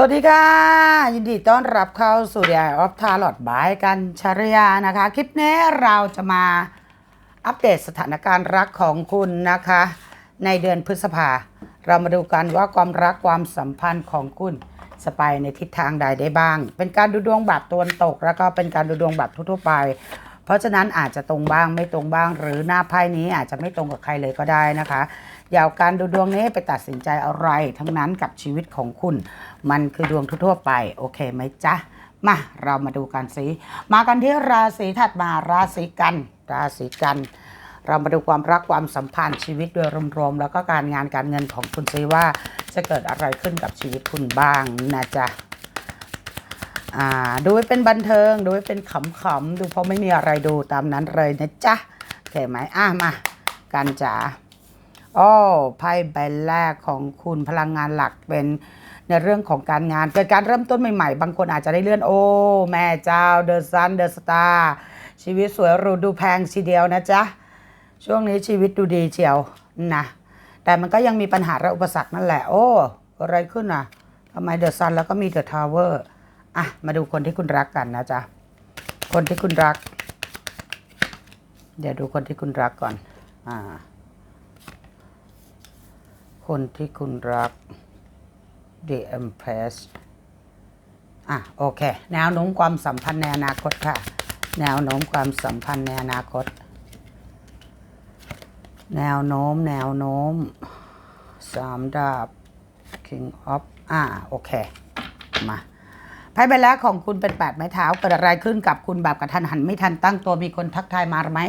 สวัสดีค่ะ ยินดีต้อนรับเข้าสู่ The Eye of Tarot บายกันชรยานะคะ คลิปนี้เราจะมาอัปเดตสถานการณ์รักของคุณนะคะ ในเดือนพฤษภา เรามาดูกันว่าความรักความสัมพันธ์ของคุณจะไปในทิศทางใดได้บ้าง เป็นการดูดวงแบบตะวันตก แล้วก็เป็นการดูดวงแบบทั่วๆไป เพราะฉะนั้นอาจจะตรงบ้างไม่ตรงบ้าง หรือหน้าไพ่นี้อาจจะไม่ตรงกับใครเลยก็ได้นะคะอย่าเอาการดูดวงนี้ไปตัดสินใจอะไรทั้งนั้นกับชีวิตของคุณ มันคือดวงทั่วๆไป โอเคไหมจ๊ะมาเรามาดูกันสิมากันที่ราศีถัดมาราศีกัน ราศีกัน เรามาดูความรักความสัมพันธ์ชีวิตโดยรวมๆแล้วก็การงานการเงินของคุณซิว่าจะเกิดอะไรขึ้นกับชีวิตคุณบ้างนะจ๊ะ อ่าดูไว้เป็นบันเทิง ดูไว้เป็นขำๆ ดูเพราะไม่มีอะไรดูตามนั้นเลยนะจ๊ะโอเคไหมอะมากันจ๋าโอ้ไพ่ใบแรกของคุณพลังงานหลักเป็นในเรื่องของการงานเกิดการเริ่มต้นใหม่ๆ บางคนอาจจะได้เลื่อนโอ้แม่เจ้าเดอะซันเดอะสตาร์ชีวิตสวยหรูดูแพงทีเดียวนะจ๊ะ ช่วงนี้ชีวิตดูดีเชียวนะแต่มันก็ยังมีปัญหาและอุปสรรคนั่นแหละ โอ้ อะไรขึ้นอะทำไมเดอะซันแล้วก็มีเดอะทาวเวอร์ อะ มาดูคนที่คุณรักกันนะจ๊ะ คนที่คุณรัก เดี๋ยวดูคนที่คุณรักก่อน อ่า คนที่คุณรัก The Empress อะ โอเค แนวโน้มความสัมพันธ์ในอนาคตค่ะ แนวโน้มความสัมพันธ์ในอนาคต แนวโน้ม แนวโน้มสามดาบ King of อ่า โอเค มา ไพ่ใบแรกของคุณเป็นแปดไม้เท้าเกิดอะไรขึ้นกับคุณแบบกระทันหันไม่ทันตั้งตัวมีคนทักทายมาไหม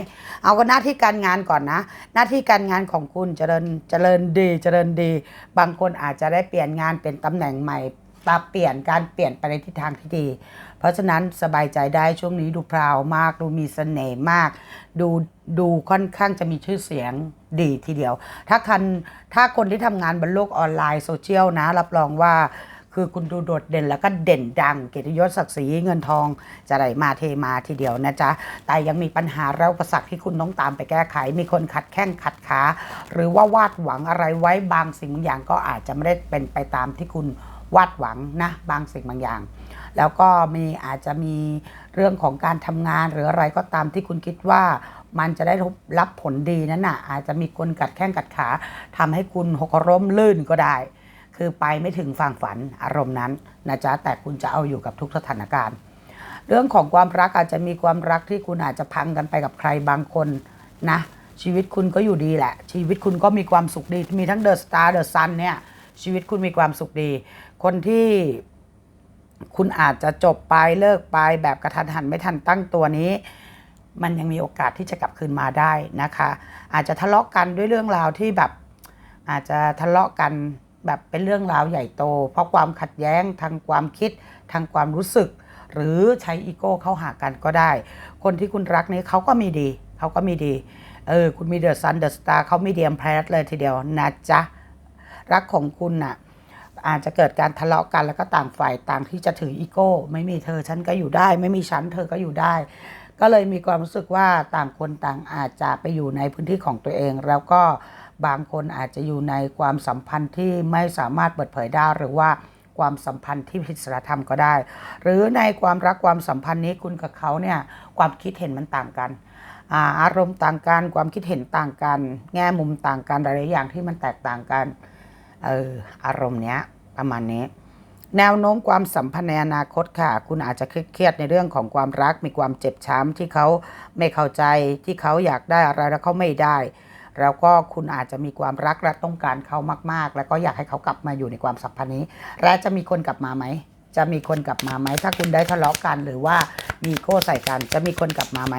เอาก็หน้าที่การงานก่อนนะ หน้าที่การงานของคุณเจริญเจริญดีเจริญดี บางคนอาจจะได้เปลี่ยนงานเป็นตำแหน่งใหม่ปรับเปลี่ยนการเปลี่ยนไปในทิศทางที่ดี เพราะฉะนั้นสบายใจได้ช่วงนี้ดูพราวมาก ดูมีเสน่ห์มาก ดูดูค่อนข้างจะมีชื่อเสียงดีทีเดียว ถ้าคันถ้าคนที่ทำงานบนโลกออนไลน์โซเชียลนะ รับรองว่า คือคุณดูโดดเด่นแล้วก็เด่นดัง เกียรติยศศักดิ์ศรีเงินทอง จะไหลมาเทมาทีเดียวนะจ๊ะ แต่ยังมีปัญหาแล้วอุปสรรคที่คุณต้องตามไปแก้ไข มีคนขัดแข้งขัดขา หรือว่าวาดหวังอะไรไว้บางสิ่งบางอย่างก็อาจจะไม่ได้เป็นไปตามที่คุณวาดหวังนะบางสิ่งบางอย่าง แล้วก็มีอาจจะมีเรื่องของการทำงานหรืออะไรก็ตามที่คุณคิดว่ามันจะได้รับผลดีนั้นน่ะอาจจะมีคนกัดแข้งกัดขาทำให้คุณหกล้มลื่นก็ได้ คือไปไม่ถึงฝั่งฝันอารมณ์นั้นนะจ๊ะแต่คุณจะเอาอยู่กับทุกสถานการณ์ เรื่องของความรักอาจจะมีความรักที่คุณอาจจะพังกันไปกับใครบางคนนะชีวิตคุณก็อยู่ดีแหละ ชีวิตคุณก็มีความสุขดี มีทั้งเดอะสตาร์เดอะซันเนี่ยชีวิตคุณมีความสุขดี คนที่คุณอาจจะจบไปเลิกไปแบบกระทันหันไม่ทันตั้งตัวนี้ มันยังมีโอกาสที่จะกลับคืนมาได้นะคะ อาจจะทะเลาะกันด้วยเรื่องราวที่แบบ อาจจะทะเลาะกัน แบบเป็นเรื่องราวใหญ่โต เพราะความขัดแย้งทางความคิดทางความรู้สึก หรือใช้อีโก้เข้าหากันก็ได้ คนที่คุณรักนี้เขาก็มีดีเขาก็มีดีเออคุณมีเดอะซันเดอะสตาร์เขามีเดียมแพสเลยทีเดียวนะจ๊ะรักของคุณน่ะอาจจะเกิดการทะเลาะกันแล้วก็ต่างฝ่ายต่างที่จะถืออีโก้ ไม่มีเธอฉันก็อยู่ได้ ไม่มีฉันเธอก็อยู่ได้ ก็เลยมีความรู้สึกว่าต่างคนต่างอาจจะไปอยู่ในพื้นที่ของตัวเอง แล้วก็ บางคนอาจจะอยู่ในความสัมพันธ์ที่ไม่สามารถเปิดเผยได้หรือว่าความสัมพันธ์ที่ผิดศีลธรรมก็ได้ หรือในความรักความสัมพันธ์นี้คุณกับเขาเนี่ยความคิดเห็นมันต่างกัน อารมณ์ต่างกัน ความคิดเห็นต่างกัน แง่มุมต่างกันหลายอย่างที่มันแตกต่างกันเอออารมณ์เนี้ยประมาณนี้ แนวโน้มความสัมพันธ์ในอนาคตค่ะ คุณอาจจะเครียดในเรื่องของความรักมีความเจ็บช้ำที่เขาไม่เข้าใจที่เขาอยากได้อะไรแล้วเขาไม่ได้ แล้วก็คุณอาจจะมีความรักและต้องการเขามาก ๆ แล้วก็อยากให้เขากลับมาอยู่ในความสัมพันธ์นี้ และจะมีคนกลับมาไหมจะมีคนกลับมาไหมถ้าคุณได้ทะเลาะกันหรือว่ามีโก้ใส่กันจะมีคนกลับมาไหม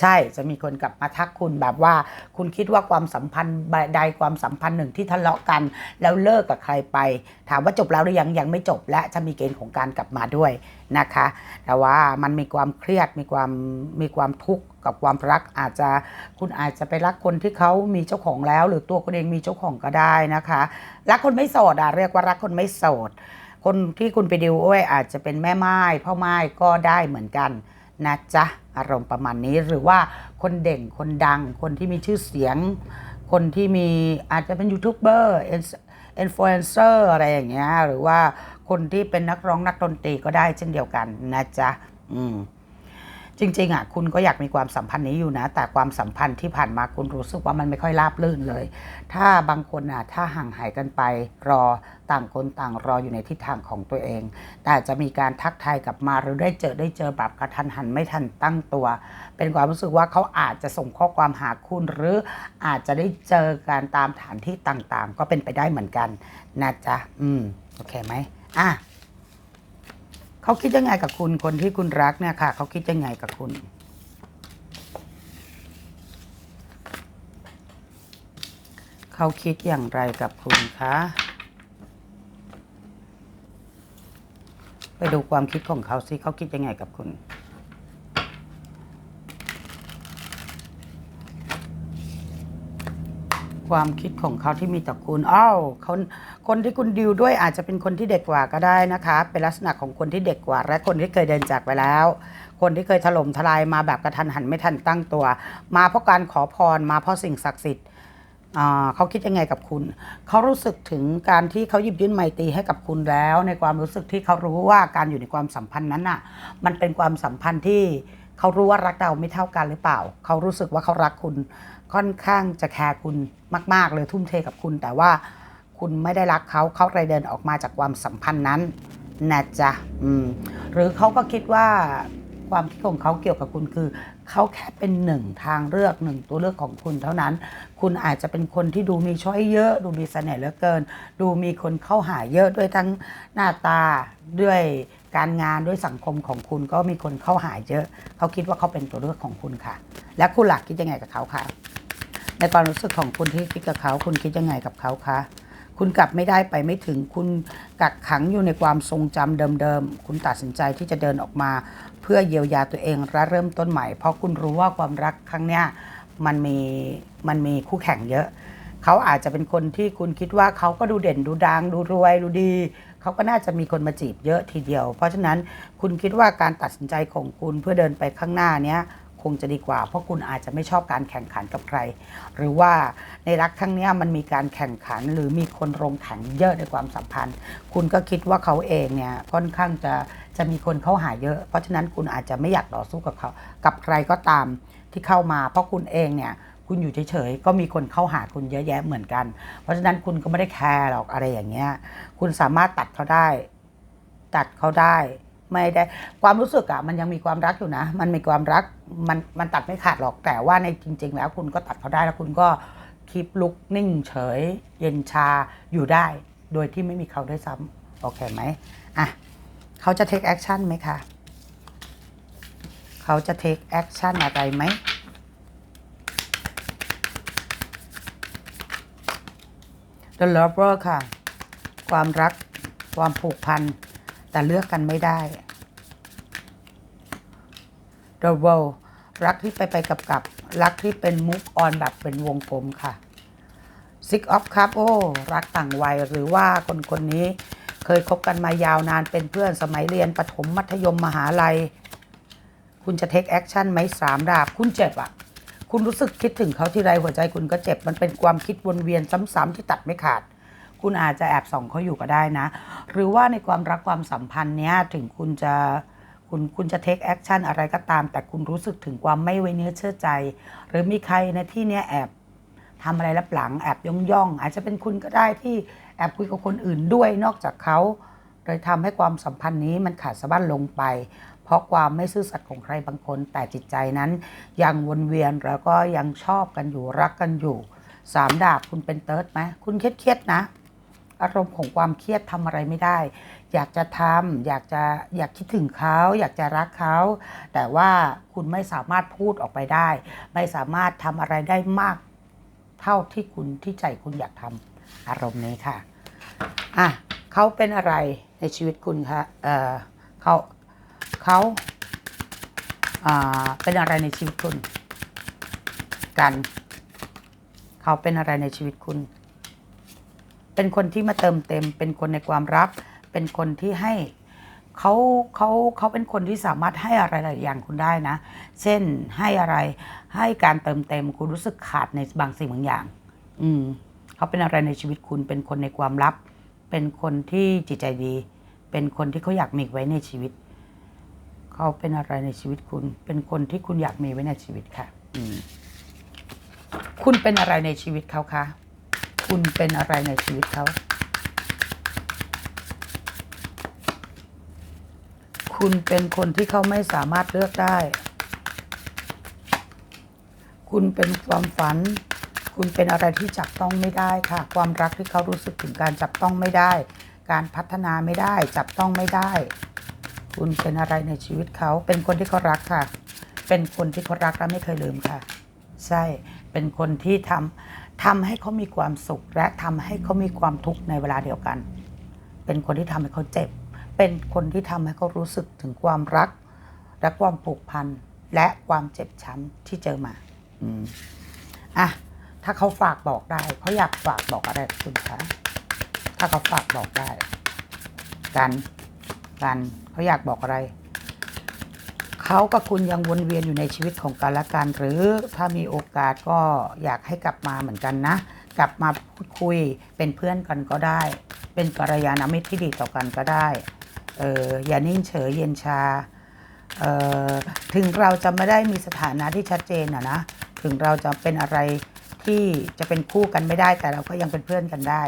ใช่จะมีคนกลับมาทักคุณแบบว่า คุณคิดว่าความสัมพันธ์ใดความสัมพันธ์หนึ่งที่ทะเลาะกัน แล้วเลิกกับใครไป ถามว่าจบแล้วหรือยังยังไม่จบและจะมีเกณฑ์ของการกลับมาด้วยนะคะ แต่ว่ามันมีความเครียดมีความมีความทุกข์ กับความรักอาจจะคุณอาจจะไปรักคนที่เขามีเจ้าของแล้ว หรือตัวคุณเองมีเจ้าของก็ได้นะคะ รักคนไม่โสดอะเรียกว่ารักคนไม่โสด คนที่คุณไปดิวด้วยอาจจะเป็นแม่ไม้พ่อไม้ก็ได้เหมือนกันนะจ๊ะอารมณ์ประมาณนี้หรือว่าคนเด่นคนดัง คนที่มีชื่อเสียง คนที่มีอาจจะเป็นยูทูบเบอร์อินฟลูเอนเซอร์อะไรอย่างเงี้ยหรือว่าคนที่เป็นนักร้องนักดนตรีก็ได้เช่นเดียวกันนะจ๊ะอืม จริงๆอะคุณก็อยากมีความสัมพันธ์นี้อยู่นะ แต่ความสัมพันธ์ที่ผ่านมาคุณรู้สึกว่ามันไม่ค่อยราบรื่นเลย ถ้าบางคนอะถ้าห่างหายกันไปรอต่างคนต่างรออยู่ในทิศทางของตัวเอง แต่จะมีการทักทายกลับมาหรือได้เจอได้เจอแบบกระทันหันไม่ทันตั้งตัว เป็นความรู้สึกว่าเขาอาจจะส่งข้อความหาคุณ หรืออาจจะได้เจอการตามฐานที่ต่างๆ ก็เป็นไปได้เหมือนกันนะจ๊ะอืมโอเคไหมอะ เขาคิดยังไงกับคุณคนที่คุณรักเนี่ยค่ะ เขาคิดยังไงกับคุณ เขาคิดอย่างไรกับคุณคะไปดูความคิดของเขาสิเขาคิดยังไงกับคุณ ความคิดของเขาที่มีต่อคุณอ้าวคนคนที่คุณดิวด้วยอาจจะเป็นคนที่เด็กกว่าก็ได้นะคะ เป็นลักษณะของคนที่เด็กกว่า และคนที่เคยเดินจากไปแล้ว คนที่เคยถล่มทลายมาแบบกระทันหันไม่ทันตั้งตัว มาเพราะการขอพรมาเพราะสิ่งศักดิ์สิทธิ์เขาคิดยังไงกับคุณ เขารู้สึกถึงการที่เขาหยิบยื่นไมตรีให้กับคุณแล้ว ในความรู้สึกที่เขารู้ว่าการอยู่ในความสัมพันธ์นั้นน่ะ มันเป็นความสัมพันธ์ที่เขารู้ว่ารักเราไม่เท่ากันหรือเปล่า เขารู้สึกว่าเขารักคุณ ค่อนข้างจะแคร์คุณมาก ๆ เลยทุ่มเทกับคุณ แต่ว่าคุณไม่ได้รักเขาเขาเลยเดินออกมาจากความสัมพันธ์นั้นนะจ๊ะหรือเขาก็คิดว่าความคิดของเขาเกี่ยวกับคุณคือ เขาแค่เป็นหนึ่งทางเลือกหนึ่งตัวเลือกของคุณเท่านั้น คุณอาจจะเป็นคนที่ดูมีช้อยเยอะ ดูมีเสน่ห์เหลือเกิน ดูมีคนเข้าหาเยอะด้วยทั้งหน้าตาด้วยการงานด้วยสังคมของคุณก็มีคนเข้าหาเยอะ เขาคิดว่าเขาเป็นตัวเลือกของคุณค่ะ และคุณหลักคิดยังไงกับเขาคะ ในความรู้สึกของคุณที่คิดกับเขา คุณคิดยังไงกับเขาคะคุณกลับไม่ได้ไปไม่ถึงคุณกักขังอยู่ในความทรงจำเดิมๆ คุณตัดสินใจที่จะเดินออกมา เพื่อเยียวยาตัวเองและเริ่มต้นใหม่ เพราะคุณรู้ว่าความรักครั้งเนี้ยมันมีมันมีคู่แข่งเยอะ เขาอาจจะเป็นคนที่คุณคิดว่าเขาก็ดูเด่นดูดังดูรวยดูดี เขาก็น่าจะมีคนมาจีบเยอะทีเดียว เพราะฉะนั้นคุณคิดว่าการตัดสินใจของคุณเพื่อเดินไปข้างหน้าเนี้ย คงจะดีกว่า เพราะคุณอาจจะไม่ชอบการแข่งขันกับใคร หรือว่าในรักครั้งนี้มันมีการแข่งขันหรือมีคนลงแข่งเยอะในความสัมพันธ์ คุณก็คิดว่าเขาเองเนี่ยค่อนข้างจะจะมีคนเข้าหาเยอะ เพราะฉะนั้นคุณอาจจะไม่อยากต่อสู้กับเขากับใครก็ตามที่เข้ามา เพราะคุณเองเนี่ยคุณอยู่เฉยๆ ก็มีคนเข้าหาคุณเยอะแยะเหมือนกัน เพราะฉะนั้นคุณก็ไม่ได้แคร์หรอกอะไรอย่างเงี้ย คุณสามารถตัดเขาได้ ตัดเขาได้ ไม่ได้ความรู้สึกอะมันยังมีความรักอยู่นะ มันมีความรักมันมันตัดไม่ขาดหรอกแต่ว่าในจริง ๆ แล้วคุณก็ตัดเขาได้แล้วคุณก็คีปลุกนิ่งเฉย เย็นชาอยู่ได้ โดยที่ไม่มีเขาด้วยซ้ำโอเคไหมอะเขาจะ take action ไหมคะเขาจะ take action อะไรไหม The Lover ค่ะ ความรักความผูกพัน แต่เลือกกันไม่ได้ The World รักที่ไปไปกับกับ รักที่เป็น move on แบบเป็นวงกลมค่ะ Six of Cup โอ้รักต่างวัยหรือว่าคนคนนี้เคยคบกันมายาวนานเป็นเพื่อนสมัยเรียนประถมมัธยมมหาลัย คุณจะ take action ไหมสามดาบ คุณเจ็บอะ คุณรู้สึกคิดถึงเขาที่ไรหัวใจคุณก็เจ็บ มันเป็นความคิดวนเวียนซ้ำๆที่ตัดไม่ขาด คุณอาจจะแอบส่องเขาอยู่ก็ได้นะ หรือว่าในความรักความสัมพันธ์เนี้ยถึงคุณจะคุณคุณจะ take action อะไรก็ตาม แต่คุณรู้สึกถึงความไม่ไว้เนื้อเชื่อใจ หรือมีใครในที่เนี้ยแอบทำอะไรลับหลังแอบย่องย่องอาจจะเป็นคุณก็ได้ที่แอบคุยกับคนอื่นด้วยนอกจากเขาเลยทำให้ความสัมพันธ์นี้มันขาดสะบั้นลงไป เพราะความไม่ซื่อสัตย์ของใครบางคน แต่จิตใจนั้น ยังวนเวียนแล้วก็ยังชอบกันอยู่รักกันอยู่สามดาบคุณเป็นเติร์ดไหมคุณเครียดๆนะ อารมณ์ของความเครียดทำอะไรไม่ได้ อยากจะทำอยากจะอยากคิดถึงเขา อยากจะรักเขา แต่ว่าคุณไม่สามารถพูดออกไปได้ ไม่สามารถทำอะไรได้มาก เท่าที่คุณที่ใจคุณอยากทำอารมณ์นี้ค่ะอะเขาเป็นอะไรในชีวิตคุณคะเออเขาเขาอ่าเป็นอะไรในชีวิตคุณ กัน เขาเป็นอะไรในชีวิตคุณ เป็นคนที่มาเติมเต็ม เป็นคนในความรัก เป็นคนที่ให้เขาเขาเขาเป็นคนที่สามารถให้อะไรหลายอย่างคุณได้นะ เช่นให้อะไรให้การเติมเต็ม คุณรู้สึกขาดในบางสิ่งบางอย่าง อืมเขาเขาเป็นอะไรในชีวิตคุณ เป็นคนในความลับ เป็นคนที่จิตใจดี เป็นคนที่เขาอยากมีไว้ในชีวิต เขาเป็นอะไรในชีวิตคุณ เป็นคนที่คุณอยากมีไว้ในชีวิตค่ะ อืมคุณเป็นอะไรในชีวิตเขาคะ คุณเป็นอะไรในชีวิตเขา คุณเป็นคนที่เขาไม่สามารถเลือกได้ คุณเป็นความฝัน คุณเป็นอะไรที่จับต้องไม่ได้ค่ะ ความรักที่เขารู้สึกถึงการจับต้องไม่ได้ การพัฒนาไม่ได้ จับต้องไม่ได้ คุณเป็นอะไรในชีวิตเขา เป็นคนที่เขารักค่ะ เป็นคนที่เขารักและไม่เคยลืมค่ะ ใช่ เป็นคนที่ทำ ทำให้เขามีความสุขและทำให้เขามีความทุกข์ในเวลาเดียวกัน เป็นคนที่ทำให้เขาเจ็บ เป็นคนที่ทำให้เขารู้สึกถึงความรัก และความผูกพันและความเจ็บช้ำที่เจอมาอืมอะถ้าเขาฝากบอกได้เขาอยากฝากบอกอะไรคุณคะถ้าเขาฝากบอกได้ กัน กันเขาอยากบอกอะไร เขากับคุณยังวนเวียนอยู่ในชีวิตของกันและกันหรือถ้ามีโอกาสก็อยากให้กลับมาเหมือนกันนะ กลับมาพูดคุยเป็นเพื่อนกันก็ได้ เป็นกัลยาณมิตรที่ดีต่อกันก็ได้เอออย่านิ่งเฉยเย็นชาเอ่อถึงเราจะไม่ได้มีสถานะที่ชัดเจนอะนะถึงเราจะเป็นอะไรที่จะเป็นคู่กันไม่ได้แต่เราก็ยังเป็นเพื่อนกันได้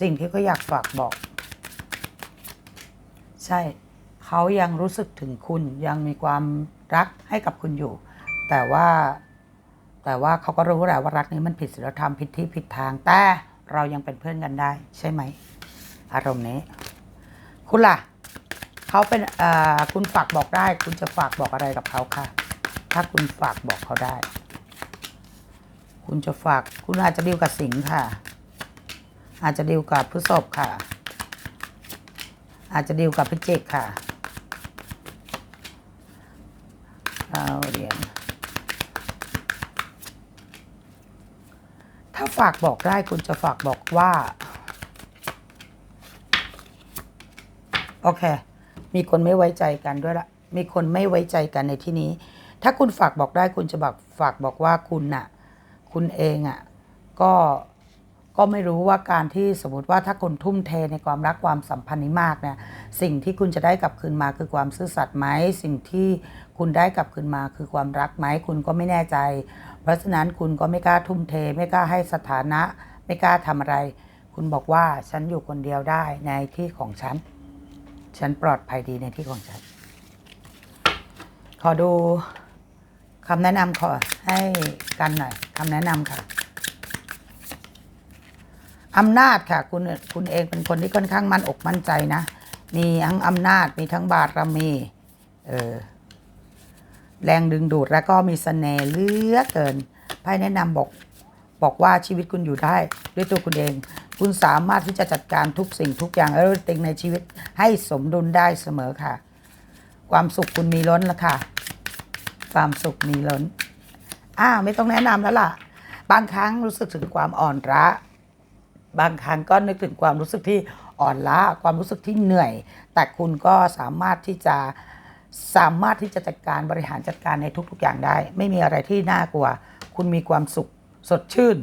สิ่งที่เขาอยากฝากบอก ใช่ เขายังรู้สึกถึงคุณยังมีความรักให้กับคุณอยู่ แต่ว่าแต่ว่าเขาก็รู้แหละว่ารักนี้มันผิดศีลธรรมผิดที่ผิดทาง แต่เรายังเป็นเพื่อนกันได้ใช่ไหม อารมณ์นี้ คุณล่ะเขาเป็นคุณฝากบอกได้ คุณจะฝากบอกอะไรกับเขาค่ะ ถ้าคุณฝากบอกเขาได้ คุณจะฝากคุณอาจจะดีลกับสิงห์ค่ะ อาจจะดีลกับพฤษภค่ะ อาจจะดีลกับพิจิกค่ะ เอาเหรียญถ้าฝากบอกได้คุณจะฝากบอกว่า โอเค มีคนไม่ไว้ใจกันด้วยละมีคนไม่ไว้ใจกันในที่นี้ ถ้าคุณฝากบอกได้คุณจะบอกฝากบอกว่าคุณน่ะ คุณเองอะ ก็ก็ไม่รู้ว่าการที่สมมติว่าถ้าคุณทุ่มเทในความรักความสัมพันธ์นี้มากเนี่ย สิ่งที่คุณจะได้กลับคืนมาคือความซื่อสัตย์ไหมสิ่งที่คุณได้กลับคืนมาคือความรักไหมคุณก็ไม่แน่ใจ เพราะฉะนั้นคุณก็ไม่กล้าทุ่มเท ไม่กล้าให้สถานะ ไม่กล้าทำอะไร คุณบอกว่าฉันอยู่คนเดียวได้ในที่ของฉัน ฉันปลอดภัยดีในที่ของฉัน ขอดูคำแนะนำขอให้กันหน่อยคำแนะนำค่ะอำนาจค่ะ คุณคุณเองเป็นคนที่ค่อนข้างมั่นอกมั่นใจนะ มีทั้งอำนาจมีทั้งบารมีเออแรงดึงดูดแล้วก็มีเสน่ห์เลือเกินไพ่แนะนำบอกบอกว่าชีวิตคุณอยู่ได้ด้วยตัวคุณเอง คุณสามารถที่จะจัดการทุกสิ่งทุกอย่างเออติงในชีวิตให้สมดุลได้เสมอค่ะ ความสุขคุณมีล้นแล้วค่ะ ความสุขมีล้นอ้าไม่ต้องแนะนำแล้วล่ะ บางครั้งรู้สึกถึงความอ่อนล้าบางครั้งก็นึกถึงความรู้สึกที่ อ่อนล้าความรู้สึกที่เหนื่อย แต่คุณก็สามารถที่จะสามารถที่จะจัดการบริหารจัดการในทุก ๆ อย่างได้ ไม่มีอะไรที่น่ากลัว คุณมีความสุข สดชื่น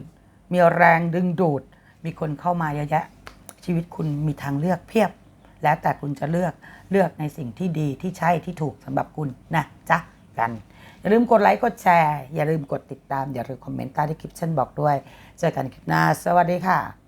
มีแรงดึงดูด มีคนเข้ามาเยอะแยะ ชีวิตคุณมีทางเลือกเพียบ แล้วแต่คุณจะเลือกเลือกในสิ่งที่ดีที่ใช่ที่ถูกสำหรับคุณนะจ๊ะกัน อย่าลืมกดไลค์กดแชร์ อย่าลืมกดติดตาม อย่าลืมคอมเมนต์ใต้ที่คลิปฉันบอกด้วย เจอกันคลิปหน้า สวัสดีค่ะ